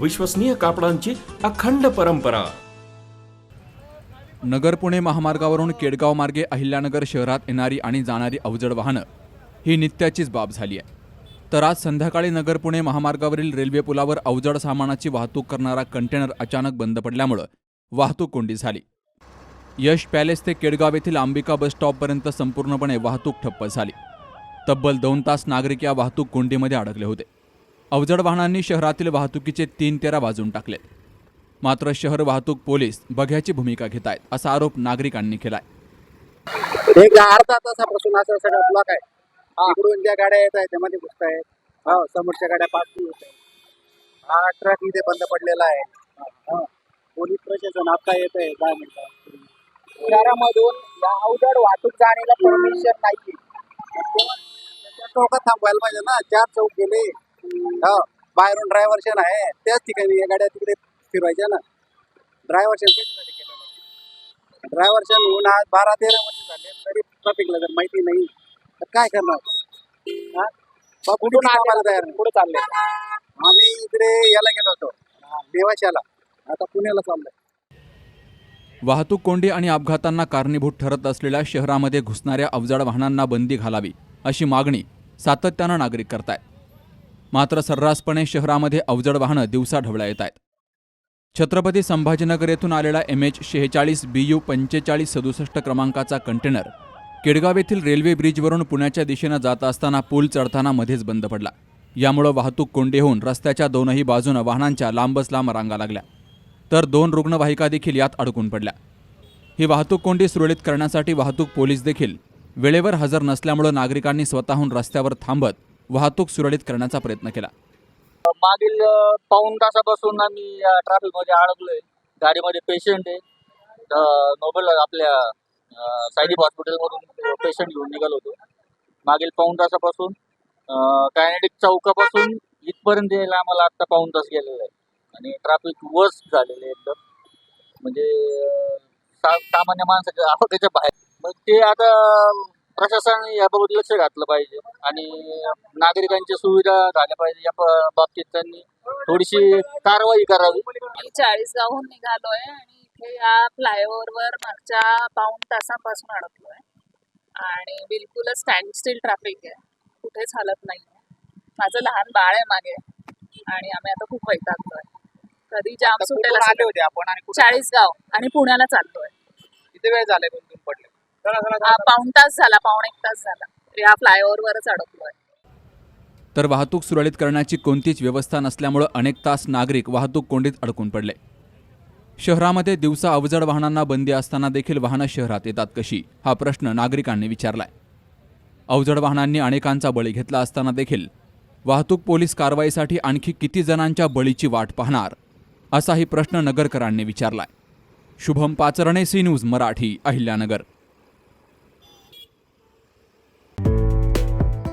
विश्वसनीय कापडांची अखंड परंपरा. नगर पुणे महामार्गावरून केडगाव मार्गे अहिल्यानगर शहरात येणारी आणि जाणारी अवजड वाहनं ही नित्याचीच बाब झाली आहे. तर आज संध्याकाळी नगर पुणे महामार्गावरील रेल्वे पुलावर अवजड सामानाची वाहतूक करणारा कंटेनर अचानक बंद पडल्यामुळं वाहतूक कोंडी झाली. यश पॅलेस ते केडगाव येथील अंबिका बस स्टॉपपर्यंत संपूर्णपणे वाहतूक ठप्प झाली. तब्बल दोन तास नागरिक या वाहतूक कोंडीमध्ये अडकले होते. अवजड वाहनांनी शहरातील वाहतुकीचे तीन तेरा वाजून टाकले मात्र शहर वाहतूक पोलीस बघ्याची भूमिका घेत आहेत असा आरोप नागरिकांनी केलाय. एक अर्धा तासापासून असं सगळं ब्लॉक आहे. इकडून ज्या गाड्या येत आहेत त्यामध्ये घुसत आहेत. हो. समोरच्या गाड्या पास होत आहेत. हा ट्रक इथे बंद पडलेला आहे. हा. पोलीस प्रशासन आता येत आहे काय म्हणतात शहरामधून या अवजड वाहतूक जाण्याला परमिशन नाही चौकात थांबवायला पाहिजे ना. चार चौक गेले. बाहेरून ड्रायव्हर आहे त्याच ठिकाणी या गाड्या तिकडे फिरवायच्या ना. ड्रायव्हर केलेलं. ड्रायव्हर होऊन आज बारा तेरा वर्ष झाले तरी ट्रॅफिकला जर माहिती नाही तर काय करणार? हा? कुठून आम्हाला तयार नाही. कुठे चालले? आम्ही इकडे याला गेलो होतो देवाशाला आता पुण्याला चाललोय. वाहतूक कोंडी आणि अपघातांना कारणीभूत ठरत असलेल्या शहरामध्ये घुसणाऱ्या अवजड वाहनांना बंदी घालावी अशी मागणी सातत्यानं नागरिक करतायत. मात्र सर्रासपणे शहरामध्ये अवजड वाहनं दिवसा ढवळ्या येत आहेत. छत्रपती संभाजीनगर येथून आलेला एम एच शेहेचाळीस बी यू पंचेचाळीस सदुसष्ट क्रमांकाचा कंटेनर केडगाव येथील रेल्वे ब्रिजवरून पुण्याच्या दिशेनं जात असताना पूल चढताना मध्येच बंद पडला. यामुळं वाहतूक कोंडी होऊन रस्त्याच्या दोनही बाजूनं वाहनांच्या लांबच लांब रांगा लागल्या. तर दोन रुग्णवाहिका देखील यात अडकून पडल्या. ही वाहतूक कोंडी सुरळीत करण्यासाठी वाहतूक पोलीस देखील वेळेवर हजर नसल्यामुळं नागरिकांनी स्वतःहून रस्त्यावर थांबत वाहतूक सुरळीत करण्याचा प्रयत्न केला. मागील पाऊन पाऊण तासापासून आम्ही ट्रॅफिकमध्ये अडकलोय. गाडीमध्ये पेशंट आहे. नोबेल आपल्या सायदीप हॉस्पिटलमधून पेशंट घेऊन निघालो होतो. मागील पाऊण तासापासून कायनेटिक चौकापासून इथपर्यंत यायला आम्हाला आता पाऊण तास गेलेला आहे. आणि ट्रॅफिक वर्स झालेलं आहे एकदम. म्हणजे सा- सामान्य माणसाच्या आवाक्याच्या बाहेर. मग ते आता प्रशासनाने याबाबत लक्ष घातलं पाहिजे आणि नागरिकांच्या सुविधा झाल्या पाहिजे या बाबतीत त्यांनी थोडीशी कारवाई करावी. आम्ही चाळीसगावहून निघालोय आणि इथे या फ्लायओव्हरवर मागच्या पाऊण तासापासून अडकलोय. आणि बिलकुलच स्टँड स्टील ट्रॅफिक आहे. कुठेच हलत नाही माझं लहान बाळ आहे मागे आणि आम्ही आता खूप वैतागलोय. कधी जाम सुटेल चाळीसगाव आणि पुण्याला चाललोय. किती वेळ झालाय पडले? पाऊण तास झाला पाऊण एक तास झाला. या फ्लायओव्हरवरच अडकलोय. तर वाहतूक सुरळीत करण्याची कोणतीच व्यवस्था नसल्यामुळं अनेक तास नागरिक वाहतूक कोंडीत अडकून पडले. शहरामध्ये दिवसा अवजड वाहनांना बंदी असताना देखील वाहनं शहरात येतात कशी हा प्रश्न नागरिकांनी विचारलाय. अवजड वाहनांनी अनेकांचा बळी घेतला असताना देखील वाहतूक पोलीस कारवाईसाठी आणखी किती जणांच्या बळीची वाट पाहणार असाही प्रश्न नगरकरांनी विचारलाय. Shubham Pacharne C news Marathi Ahilyanagar.